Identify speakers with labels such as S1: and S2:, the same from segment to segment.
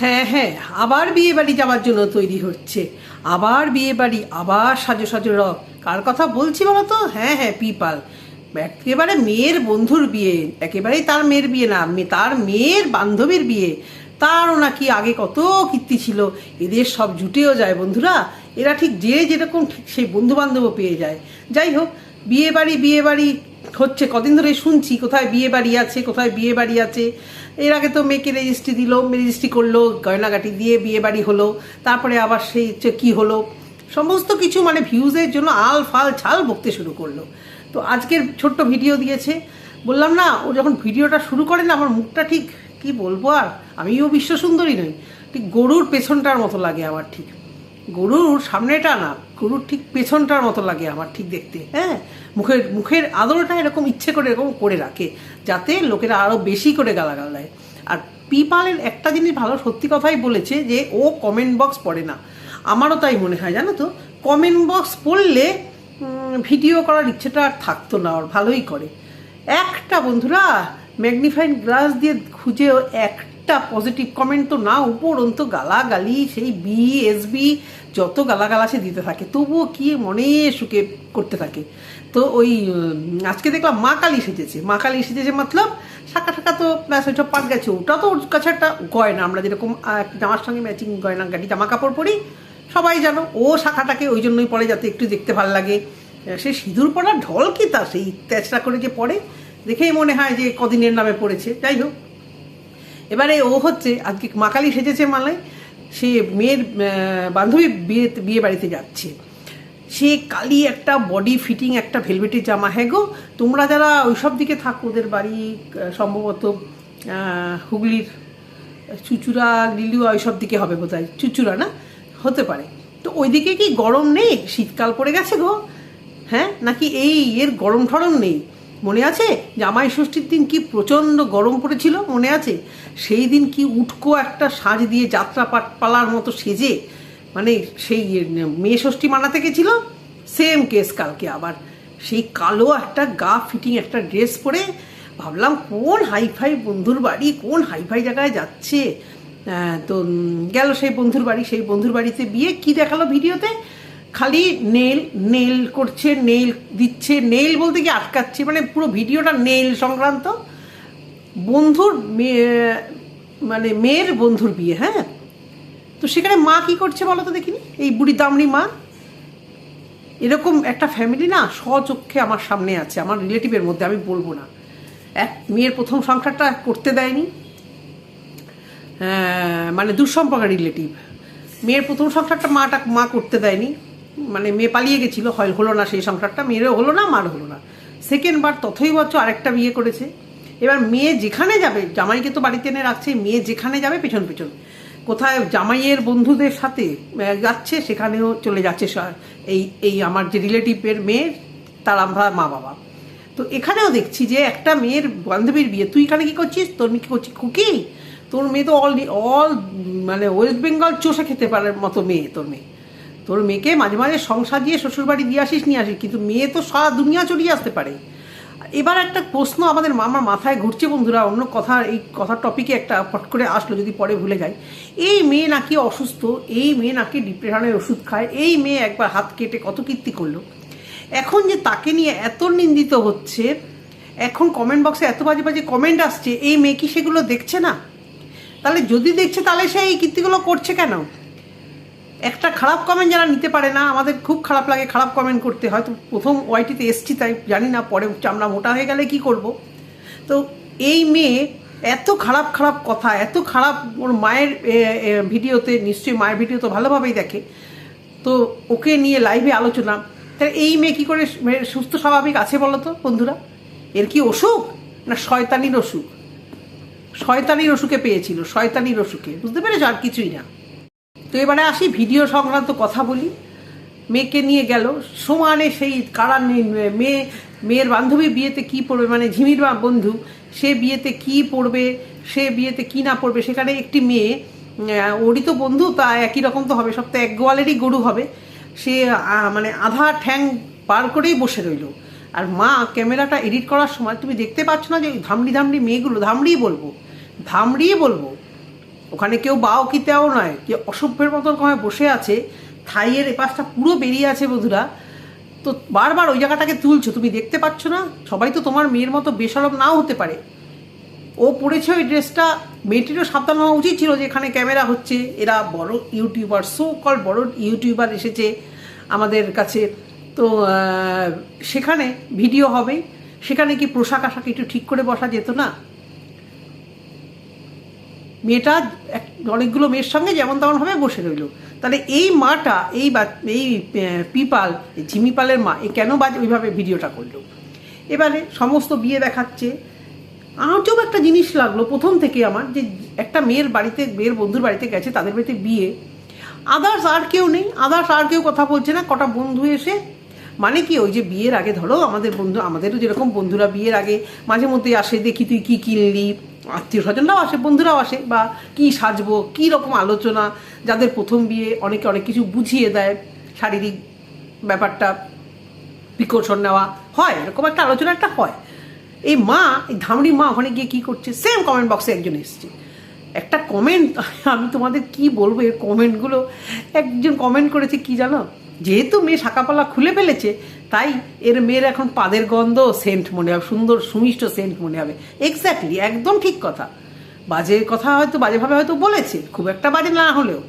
S1: হ্যাঁ হ্যাঁ আবার বিয়ে বাড়ি যাওয়ার জন্য তৈরি হচ্ছে। আবার বিয়ে বাড়ি আবার সাজো সাজো রব কার কথা বলছি বলো তো? হ্যাঁ হ্যাঁ পিপাল। একেবারে মেয়ের বন্ধুর বিয়ে। একেবারেই তার মেয়ের বিয়ে না তার মেয়ের বান্ধবীর বিয়ে। তারও নাকি আগে কত কীর্তি ছিল। এদের সব জুটেও যায় বন্ধুরা। এরা ঠিক যে যেরকম ঠিক সেই বন্ধু বান্ধবও পেয়ে যায়। যাই হোক বিয়ে বাড়ি বিয়ে বাড়ি হচ্ছে, কদিন ধরে শুনছি, কোথায় বিয়ে বাড়ি আছে, কোথায় বিয়ে বাড়ি আছে। এর আগে তো মেয়েকে রেজিস্ট্রি দিল রেজিস্ট্রি করল, গয়নাগাটি দিয়ে বিয়ে বাড়ি হলো, তারপরে আবার সেই হচ্ছে কী হলো? সমস্ত কিছু মানে ভিউজের জন্য আল ফাল ছাল বকতে শুরু করল। তো আজকের ছোট্ট ভিডিও দিয়েছে। বললাম, না, ও যখন ভিডিওটা শুরু করে না, আমার মুখটা ঠিক কি বলব আর? আমিও বিশ্ব সুন্দরী নই। ঠিক গরুর পেছনটার মতো লাগে আমার ঠিক। গরুর সামনেটা না গরুর ঠিক পেছনটার মতো লাগে আমার ঠিক দেখতে হ্যাঁ? মুখের মুখের আদরটা এরকম ইচ্ছে করে এরকম করে রাখে, যাতে লোকেরা আরও বেশি করে গালাগাল দেয়। আর পিপালের একটা জিনিস ভালো সত্যি কথাই বলেছে যে, ও কমেন্ট বক্স পড়ে না। আমারও তাই মনে হয়, জানো তো? কমেন্ট বক্স পড়লে ভিডিও করার ইচ্ছেটা আর থাকতো না, ওর ভালোই করে। একটা বন্ধুরা ম্যাগনিফাইং গ্লাস দিয়ে খুঁজেও একটা পজিটিভ কমেন্ট তো না উপরন্ত গালাগালি, সেই বি এসবি যত গালাগালা সে দিতে থাকে, তবুও কি মনে সুখে করতে থাকে। তো ওই আজকে দেখলাম মা কালী সেজেছে। মা কালী সেজেছে মতলব শাখা ঠাকা তো, ব্যাস ওইসব পাট গেছে ওটা তো ওর কাছে একটা গয়না। আমরা যেরকম জামার সঙ্গে ম্যাচিং গয়না গাড়ি জামা কাপড় পরি, সবাই জানো ও শাখাটাকে ওই জন্যই পরে যাতে একটু দেখতে ভালো লাগে। সে সিঁদুর পড়ার ঢল কি তা সেই তেচটা করে যে পড়ে দেখেই মনে হয় যে কদিনের নামে পড়েছে। যাই হোক। এবারে ও হচ্ছে, আজকে মাকালি সেজেছে মানে সে মেয়ের বান্ধবী বিয়ে বিয়ে বাড়িতে যাচ্ছে। সে কালি একটা বডি ফিটিং একটা ভেলভেটের জামা হ্যাঁ গো? তোমরা যারা ওইসব দিকে থাকো, ওদের বাড়ি সম্ভবত হুগলির, চুচুড়া লিলুয়া ওইসব দিকে হবে বোধহয়। চুচুড়া না? হতে পারে। তো ওইদিকে কি গরম নেই? শীতকাল পড়ে গেছে গো। হ্যাঁ? নাকি এই এর গরম ঠরম নেই? মনে আছে? জামাই ষষ্ঠীর দিন কি প্রচণ্ড গরম পড়েছিল? মনে আছে? সেই দিন কি উটকো একটা সাজ দিয়ে যাত্রা পালার মতো সেজে মানে সেই মেয়ে ষষ্ঠী মানাতে গেছিল? সেম কেস কালকে আবার। সেই কালো একটা গা ফিটিং একটা ড্রেস পরে ভাবলাম, কোন হাইফাই বন্ধুর বাড়ি, কোন হাইফাই জায়গায় যাচ্ছে? তো গেল সেই বন্ধুর বাড়ি, সেই বন্ধুর বাড়িতে বিয়ে। কি দেখাল ভিডিওতে খালি নেল নেল করছে নেল দিচ্ছে নেল বলতে কি আটকাচ্ছে? মানে পুরো ভিডিওটা নেল সংক্রান্ত। বন্ধুর মানে মেয়ের বন্ধুর বিয়ে হ্যাঁ? তো সেখানে মা কি করছে বলো তো দেখিনি? এই বুড়ি দামড়ি মা। এরকম একটা ফ্যামিলি না স্বচক্ষে আমার সামনে আছে, আমার রিলেটিভের মধ্যে, আমি বলব না। এক, মেয়ের প্রথম সংসারটা করতে দেয়নি। মানে দুঃসম্পর্কের রিলেটিভ মেয়ের প্রথম সংসারটা মাটা, মা করতে দেয়নি। মানে মেয়ে পালিয়ে গেছিল হয় হলো না সেই সংসারটা, মেয়েরও হলো না মার হলো না। সেকেন্ড বার তথই বছর আরেকটা বিয়ে করেছে। এবার মেয়ে যেখানে যাবে, জামাইকে তো বাড়িতে এনে রাখছে, মেয়ে যেখানে যাবে পেছন পেছন। কোথায় জামাইয়ের বন্ধুদের সাথে যাচ্ছে, সেখানেও চলে যাচ্ছে এই এই আমার যে রিলেটিভের মেয়ের তার আমরা মা বাবা। তো এখানেও দেখছি যে একটা মেয়ের বান্ধবীর বিয়ে। তুই এখানে কী করছিস? তোর মেয়ে কী করছিস কুকি? তোর মেয়ে তো অল অল মানে ওয়েস্ট বেঙ্গল চষে খেতে পারার মতো মেয়ে তোর মেয়ে। তোর মেয়েকে মাঝে মাঝে সংসার দিয়ে শ্বশুরবাড়ি দিয়ে আসিস, নিয়ে আসিস, কিন্তু মেয়ে তো সারা দুনিয়া চলিয়ে আসতে পারে। এবার একটা প্রশ্ন আমাদের মামার মাথায় ঘুরছে বন্ধুরা, অন্য কথা এই কথার টপিকে একটা ফট করে আসলো যদি পরে ভুলে যায় এই মেয়ে নাকি অসুস্থ, এই মেয়ে নাকি ডিপ্রেশনের ওষুধ খায়, এই মেয়ে একবার হাত কেটে কত কীর্তি করল। এখন যে তাকে নিয়ে এত নিন্দিত হচ্ছে, এখন কমেন্ট বক্সে এত বাজে বাজে কমেন্ট আসছে, এই মেয়ে কি সেগুলো দেখছে না? তাহলে যদি দেখছে তাহলে সে এই কীর্তিগুলো করছে কেন? একটা খারাপ কমেন্ট যারা নিতে পারে না, আমাদের খুব খারাপ লাগে খারাপ কমেন্ট করতে। হয়তো প্রথম ওয়াইটিতে এসছি, তাই জানি না, পরে চামড়া মোটা হয়ে গেলে কি করব? তো এই মেয়ে এত খারাপ খারাপ কথা, এত খারাপ ওর মায়ের ভিডিওতে, নিশ্চয়ই মায়ের ভিডিও তো ভালোভাবেই দেখে। তো ওকে নিয়ে লাইভে আলোচনা। তাহলে এই মেয়ে কী করে সু- সুস্থ, স্বাভাবিক আছে বলো তো বন্ধুরা? এর কি অসুখ? না শয়তানির অসুখ? শয়তানির অসুখে পেয়েছিল, শয়তানির অসুখে। বুঝতে পেরেছ? আর কিছুই না। তো এবারে আসি, ভিডিও সংক্রান্ত কথা বলি। মেয়েকে নিয়ে গেল। সমানে সেই কারার নে- মেয়ে মেয়ের বান্ধবী বিয়েতে কি পড়বে? মানে ঝিমির বন্ধু, সে বিয়েতে কি পড়বে? সে বিয়েতে কি না পড়বে? সেখানে একটি মেয়ে ওরই তো বন্ধু, তা একই রকম তো হবে। সব তো এক গোয়ালেরই গরু হবে। সে মানে আধা ঠ্যাং পার করেই বসে রইল। আর মা ক্যামেরাটা এডিট করার সময়, তুমি দেখতে পাচ্ছ না যে ধামড়ি ধামড়ি মেয়েগুলো? ধামড়িই বলব। ধামড়িই বলব। ওখানে কেউ বাও কি তেও নয়, যে অসভ্যের মতন কমে বসে আছে, থাইয়ের এপাশটা পুরো বেরিয়ে আছে বন্ধুরা তো বারবার ওই জায়গাটাকে তুলছো, তুমি দেখতে পাচ্ছ না? সবাই তো তোমার মেয়ের মতো বেসরম নাও হতে পারে। ও পড়েছে ওই ড্রেসটা, মেয়েটিরও সাবধান হওয়া উচিত ছিল যে এখানে ক্যামেরা হচ্ছে। এরা বড় ইউটিউবার সো কল বড় ইউটিউবার এসেছে আমাদের কাছে। তো সেখানে ভিডিও হবে। সেখানে কি পোশাক আশাক একটু ঠিক করে বসা যেত না? মেয়েটা অনেকগুলো মেয়ের সঙ্গে যেমন তেমনভাবে বসে রইল। তাহলে এই মাটা, এই বা- এই পিপাল ঝিমিপালের মা, এ কেন বাজে ওইভাবে ভিডিওটা করল? এবারে সমস্ত বিয়ে দেখাচ্ছে। আজব একটা জিনিস লাগল প্রথম থেকে আমার, যে একটা মেয়ের বাড়িতে, মেয়ের বন্ধুর বাড়িতে গেছে, তাদের বাড়িতে বিয়ে। আদার্স আর কেউ নেই আদার্স আর কেউ কথা বলছে না, কটা বন্ধু এসে মানে কি ওই যে বিয়ের আগে ধরো আমাদের বন্ধু, আমাদেরও যেরকম বন্ধুরা বিয়ের আগে মাঝে মধ্যে আসে, দেখি তুই কী কিনলি আত্মীয় স্বজনরাও আসে, বন্ধুরাও আসে, বা কি সাজবো, কী রকম আলোচনা, যাদের প্রথম বিয়ে অনেকে অনেক কিছু বুঝিয়ে দেয়, শারীরিক ব্যাপারটা প্রিকশন নেওয়া হয়, এরকম একটা আলোচনা একটা হয়। এই মা, এই ধামড়ি মা ওখানে গিয়ে কি করছে সেম কমেন্ট বক্সে একজন এসছে। একটা কমেন্ট আমি তোমাদের কি বলব এর কমেন্টগুলো একজন কমেন্ট করেছে কি জানো? যেহেতু মেয়ে শাকাপালা খুলে ফেলেছে তাই এর মেয়ের এখন পাদের গন্ধ সেন্ট মনে হবে, সুন্দর সুমিষ্ট সেন্ট মনে হবে। এক্স্যাক্টলি একদম ঠিক কথা। বাজে কথা হয়তো বাজেভাবে হয়তো বলেছে, খুব একটা বাজে না হলেও।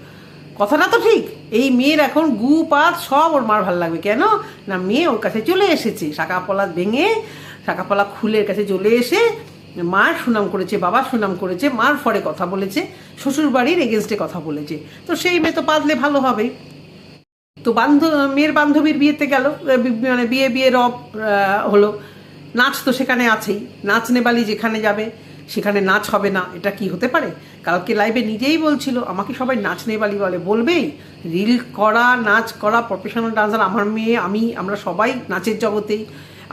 S1: কথাটা তো ঠিক। এই মেয়ের এখন গু, পাত সব ওর মার ভালো লাগবে। কেন? না, মেয়ে ওর কাছে চলে এসেছে। শাকাপলা ভেঙে শাকাপলা খুলের কাছে চলে এসে মার সুনাম করেছে, বাবা সুনাম করেছে, মার ফরে কথা বলেছে শ্বশুর বাড়ির এগেনস্টে কথা বলেছে। তো সেই মেয়ে তো পাতলে ভালো হবে তো বান্ধব, মেয়ের বান্ধবীর বিয়েতে গেল মানে বিয়ে বিয়ে রব হলো। নাচ তো সেখানে আছেই। নাচ নেবালি যেখানে যাবে, সেখানে নাচ হবে না, এটা কি হতে পারে? কালকে লাইভে নিজেই বলছিল, আমাকে সবাই নাচ নেবালি বলে। বলবেই, রিল করা, নাচ করা প্রফেশনাল ডান্সার আমার মেয়ে, আমি, আমরা সবাই নাচের জগতেই,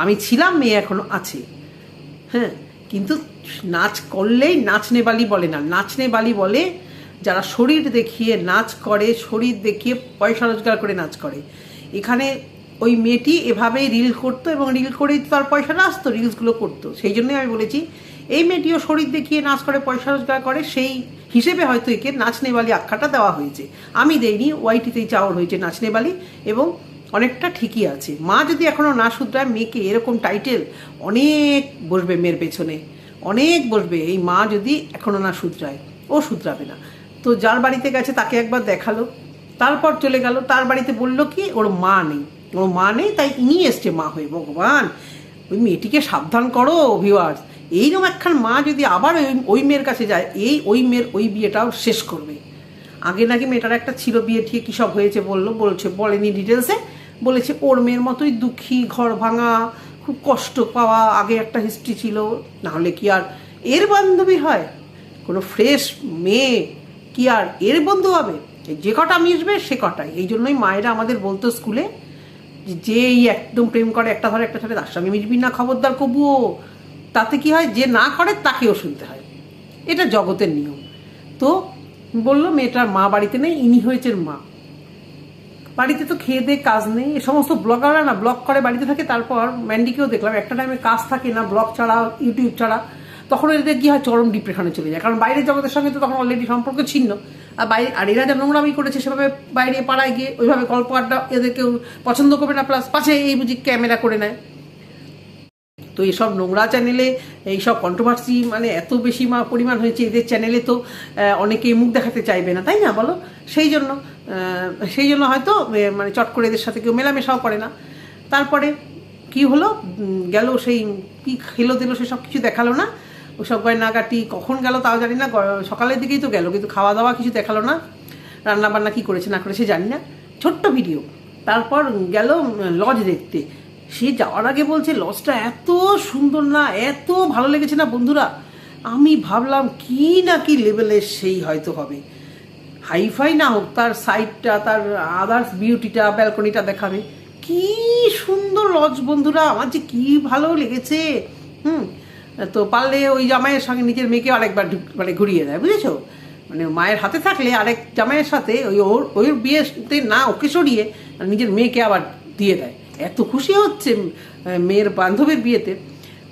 S1: আমি ছিলাম, মেয়ে এখনও আছে। হ্যাঁ কিন্তু নাচ করলেই নাচ নেবালি বলে না। নাচ নেবালি বলে যারা শরীর দেখিয়ে নাচ করে, শরীর দেখিয়ে পয়সা রোজগার করে নাচ করে। এখানে ওই মেয়েটি এভাবেই রিল করতো এবং রিল করেই তার পয়সাটা আসতো রিলসগুলো করতো। সেই জন্যই আমি বলেছি, এই মেয়েটিও শরীর দেখিয়ে নাচ করে, পয়সা রোজগার করে, সেই হিসেবে হয়তো একে নাচ নেবালি আখ্যাটা দেওয়া হয়েছে। আমি দেইনি, ওয়াইটিতেই চাওয়ার হয়েছে নাচ নেবালি এবং অনেকটা ঠিকই আছে। মা যদি এখনও না শুধরায়, মেয়েকে এরকম টাইটেল অনেক বসবে মেয়ের পেছনে। অনেক বসবে। এই মা যদি এখনও না শুধরায়, ও শুধরাবে না। তো যার বাড়িতে গেছে তাকে একবার দেখাল, তারপর চলে গেল, তার বাড়িতে বলল কি, ওর মা নেই। ওর মা নেই, তাই ইনি এসছে মা হয়ে, ভগবান। ওই মেয়েটিকে সাবধান করো ভিউয়ার্স এইরকম একখান মা যদি আবার ওই ওই মেয়ের কাছে যায়, এই, ওই মেয়ের, ওই বিয়েটাও শেষ করবে। আগে নাকি মেয়েটার একটা ছিল বিয়ে ঠিক কী সব হয়েছে বলল, বলছে, বলেনি ডিটেলসে বলেছে, ওর মেয়ের মতোই দুঃখী, ঘর ভাঙা, খুব কষ্ট পাওয়া, আগে একটা হিস্ট্রি ছিল, নাহলে কি আর, এর বান্ধবী হয়। কোনো ফ্রেশ মেয়ে কি আর এর বন্ধু হবে? যে কটা মিশবে, সে কটাই। এই জন্যই মায়েরা আমাদের বলতো স্কুলে, যে এই একদম প্রেম করে একটা ধরে, একটা ছেলে তার সঙ্গে মিশবি না খবরদার কবুও। তাতে কি হয়, যে না করে, তাকেও শুনতে হয়। এটা জগতের নিয়ম। তো বলল, মেয়েটার মা বাড়িতে নেই, ইনি হয়েছেন মা। বাড়িতে তো খেয়ে দিয়ে কাজ নেই, এ সমস্ত ব্লগাররা না, ব্লগ করে বাড়িতে থাকে, তারপর ম্যান্ডিকেও দেখলাম, একটা টাইমে কাজ থাকে না, ব্লগ ছাড়া ইউটিউব ছাড়া। তখন এদের কি হয়? চরম ডিপ্রেশনে চলে যায়। কারণ বাইরের জগতের সঙ্গে তো তখন অলরেডি সম্পর্ক ছিন্ন। আর বাইরে আর এরা যা নোংরামি করেছে সেভাবে বাইরে পাড়ায় গিয়ে ওইভাবে গল্প আড্ডা এদের কেউ পছন্দ করবে না প্লাস পাশে এই বুঝি ক্যামেরা করে নেয়। তো এইসব নোংরা চ্যানেলে এইসব কন্ট্রোভার্সি মানে এত বেশি মা পরিমাণ হয়েছে এদের চ্যানেলে তো আহ, অনেকে মুখ দেখাতে চাইবে না তাই না বলো? সেই জন্য সেই জন্য হয়তো মানে চট করে এদের সাথে কেউ মেলামেশাও করে না। তারপরে কি হলো? গেল সেই কি খেলো দিল সেসব কিছু দেখাল না। ওসব গয়নাগাটি কখন গেল তাও জানি না সকালের দিকেই তো গেল, কিন্তু খাওয়া দাওয়া কিছু দেখাল না, রান্না বান্না কি করেছে না করেছে জানি না। ছোট্ট ভিডিও, তারপর গেল লজ দেখতে। সে যাওয়ার আগে বলছে লজটা এত সুন্দর না, এত ভালো লেগেছে না বন্ধুরা। আমি ভাবলাম, কি না কি লেভেলের সেই হয়তো হবে। হাইফাই না হোক, তার সাইডটা তার আদার্স বিউটিটা ব্যালকনিটা দেখাবে। কি সুন্দর লজ বন্ধুরা, আমার যে কি ভালো লেগেছে। হুম তো পারলে ওই জামাইয়ের সঙ্গে নিজের মেয়েকে আরেকবার মানে ঘুরিয়ে দেয়, বুঝেছ? মানে মায়ের হাতে থাকলে আরেক জামাইয়ের সাথে ওই ওর, ওই বিয়েতে না ওকে সরিয়ে নিজের মেয়েকে আবার দিয়ে দেয়। এত খুশি হচ্ছে মেয়ের বান্ধবীর বিয়েতে।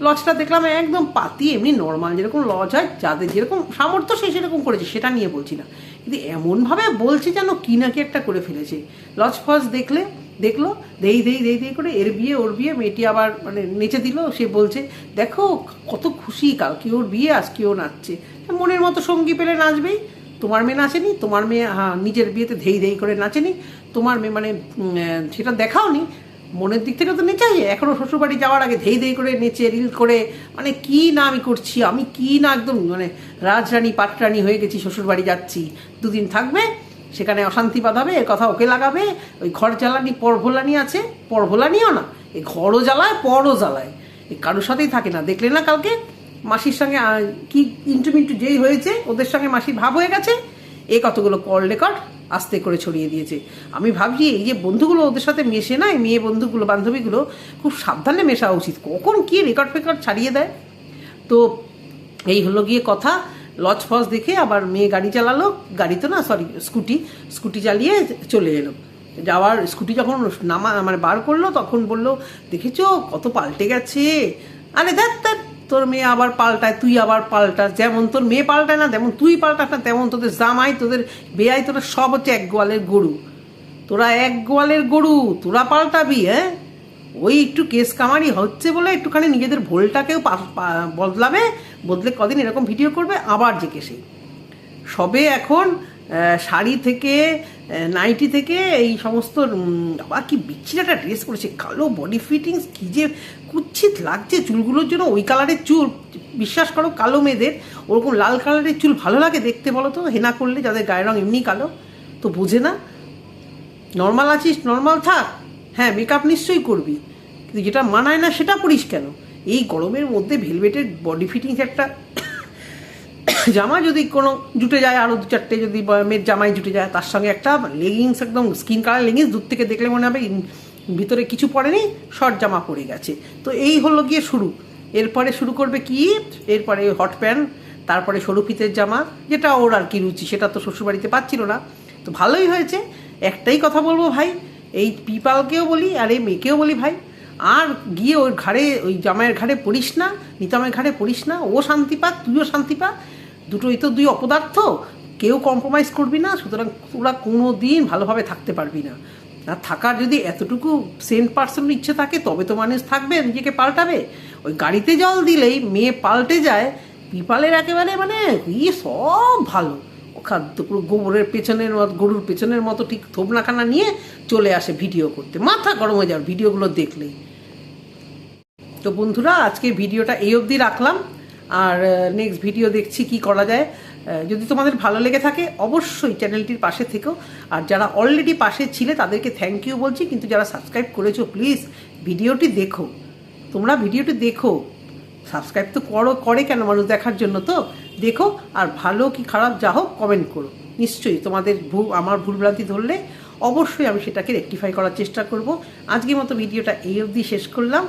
S1: লজটা দেখলাম একদম পাতি, এমনি নর্মাল যেরকম লজ হয়, যাদের যেরকম সামর্থ্য সে সেরকম করেছে, সেটা নিয়ে বলছি না। কিন্তু এমনভাবে বলছে যেন কি না কি একটা করে ফেলেছে। লজ ফজ দেখলে দেখল, দেই দেই দেই দেই করে এর বিয়ে, ওর বিয়ে, মেয়েটি আবার মানে নেচে দিল, সে বলছে, দেখো, কত খুশি, কালকে ওর বিয়ে, আজকে ও নাচছে। মনের মতো সঙ্গী পেলে নাচবেই। তোমার মেয়ে নাচেনি, তোমার মেয়ে হ্যাঁ নিজের বিয়েতে ধেই ধেই করে নাচেনি। তোমার মেয়ে মানে সেটা দেখাওনি। মনের দিক থেকে তো নেচাই এখনও শ্বশুরবাড়ি যাওয়ার আগে ধেই ধেই করে নেচে, রিল করে মানে কি না আমি করছি, আমি কি না একদম মানে রাজরানী, পাটরানী হয়ে গেছি, শ্বশুরবাড়ি যাচ্ছি, দুদিন থাকবে সেখানে অশান্তি বাঁধাবে এর কথা ওকে লাগাবে, ওই ঘর জ্বালানি, পর ভোলানি আছে, পর ভোলানিও না এই ঘরও জ্বালায়, পরও জ্বালায় এই কারোর সাথেই থাকে না। দেখলে না কালকে মাসির সঙ্গে কি ইন্টু মিন্টু যেই হয়েছে, ওদের সঙ্গে মাসির ভাব হয়ে গেছে, এ কতগুলো কল রেকর্ড আস্তে করে ছড়িয়ে দিয়েছে। আমি ভাবছি, এই যে বন্ধুগুলো ওদের সাথে মেশে না মেয়ে বন্ধুগুলো, বান্ধবীগুলো, খুব সাবধানে মেশা উচিত। কখন কি রেকর্ড ফেকর্ড ছাড়িয়ে দেয়? তো এই হলো গিয়ে কথা। লজ ফজ দেখে আবার মেয়ে গাড়ি চালালো গাড়ি তো না সরি স্কুটি স্কুটি চালিয়ে চলে এলো। যাওয়ার, স্কুটি যখন নামা মানে বার করল, তখন বলল, দেখেছ কত পাল্টে গেছে? আরে দেখ তোর মেয়ে আবার পাল্টায়, তুই আবার পাল্টাস, যেমন তোর মেয়ে পাল্টায় না, তেমন তুই পাল্টাস না, তেমন তোদের জামাই, তোদের বেয়াই, তোরা সব হচ্ছে এক গোয়ালের গরু। তোরা এক গোয়ালের গরু, তোরা পাল্টাবি হ্যাঁ? ওই একটু কেস কামারি হচ্ছে বলে একটুখানি নিজেদের ভোলটাকেও বদলাবে, বদলে কদিন এরকম ভিডিও করবে, আবার যে কেসে। সবে এখন শাড়ি থেকে নাইটি থেকে এই সমস্ত আবার কি বিচ্ছির একটা ড্রেস করেছে কালো বডি ফিটিংস কি যে কুচ্ছিত লাগছে চুলগুলোর জন্য, ওই কালারের চুল, বিশ্বাস করো কালো মেয়েদের, ওরকম লাল কালারের চুল ভালো লাগে দেখতে, বলো তো, হেনা করলে যাদের গায়ের রং এমনি কালো, তো বোঝে না। নর্মাল আছিস নর্মাল থাক। হ্যাঁ মেকআপ নিশ্চয়ই করবি। কিন্তু যেটা মানায় না, সেটা করিস কেন? এই গরমের মধ্যে ভেলভেটের বডি ফিটিংস একটা জামা যদি কোনো জুটে যায় আরও দু চারটে যদি মেয়ের জামাই জুটে যায়, তার সঙ্গে একটা লেগিংস একদম স্কিন কালার লেগিংস দূর থেকে দেখলে মনে হবে ভিতরে কিছু পড়েনি শর্ট জামা পরে গেছে। তো এই হলো গিয়ে শুরু। এরপরে শুরু করবে কি? এরপরে হট প্যান্ট তারপরে সরু ফিতের জামা, যেটা ওর আর কি রুচি, সেটা তো শ্বশুরবাড়িতে পাচ্ছিল না। তো ভালোই হয়েছে। একটাই কথা বলব ভাই এই পিপালকেও বলি আর এই মেয়েকেও বলি ভাই। আর গিয়ে ওর ঘাড়ে, ওই জামাইয়ের ঘাড়ে পড়িস না, নিতামের ঘাড়ে পড়িস না, ও শান্তি পাক, তুইও শান্তি পাক। দুটোই তো দুই অপদার্থ, কেউ কম্প্রোমাইজ করবি না, সুতরাং তোরা কোনো দিন ভালোভাবে থাকতে পারবি না। আর থাকার যদি এতটুকু সেন্ট পার্সেন্ট ইচ্ছে থাকে, তবে তো মানুষ থাকবে, নিজেকে পাল্টাবে। ওই গাড়িতে জল দিলেই মেয়ে পাল্টে যায়, পিপালের একেবারে মানে ইয়ে সব ভালো। খাদ্য পুরো গোবরের পেছনের মতো, গরুর পেছনের মতো ঠিক থোবনাখানা নিয়ে চলে আসে ভিডিও করতে। মাথা গরম হয়ে যাওয়ার ভিডিওগুলো দেখলেই তো বন্ধুরা, আজকে ভিডিওটা এই অবধি রাখলাম। আর নেক্সট ভিডিও দেখছি কি করা যায়। যদি তোমাদের ভালো লেগে থাকে, অবশ্যই চ্যানেলটির পাশে থেকেও আর যারা অলরেডি পাশে ছিলে, তাদেরকে থ্যাংক ইউ বলছি। কিন্তু যারা সাবস্ক্রাইব করেছ প্লিজ ভিডিওটি দেখো। তোমরা ভিডিওটি দেখো। সাবস্ক্রাইব তো করো, করে কেন মানুষ দেখার জন্য তো? দেখো, আর ভালো কি খারাপ, যা হোক কমেন্ট করো। নিশ্চয়ই তোমাদের ভুল, আমার ভুলভ্রান্তি ধরলে অবশ্যই আমি সেটাকে রেকটিফাই করার চেষ্টা করব। আজকের মতো ভিডিওটা এই অবধি শেষ করলাম।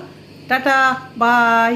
S1: Tata bye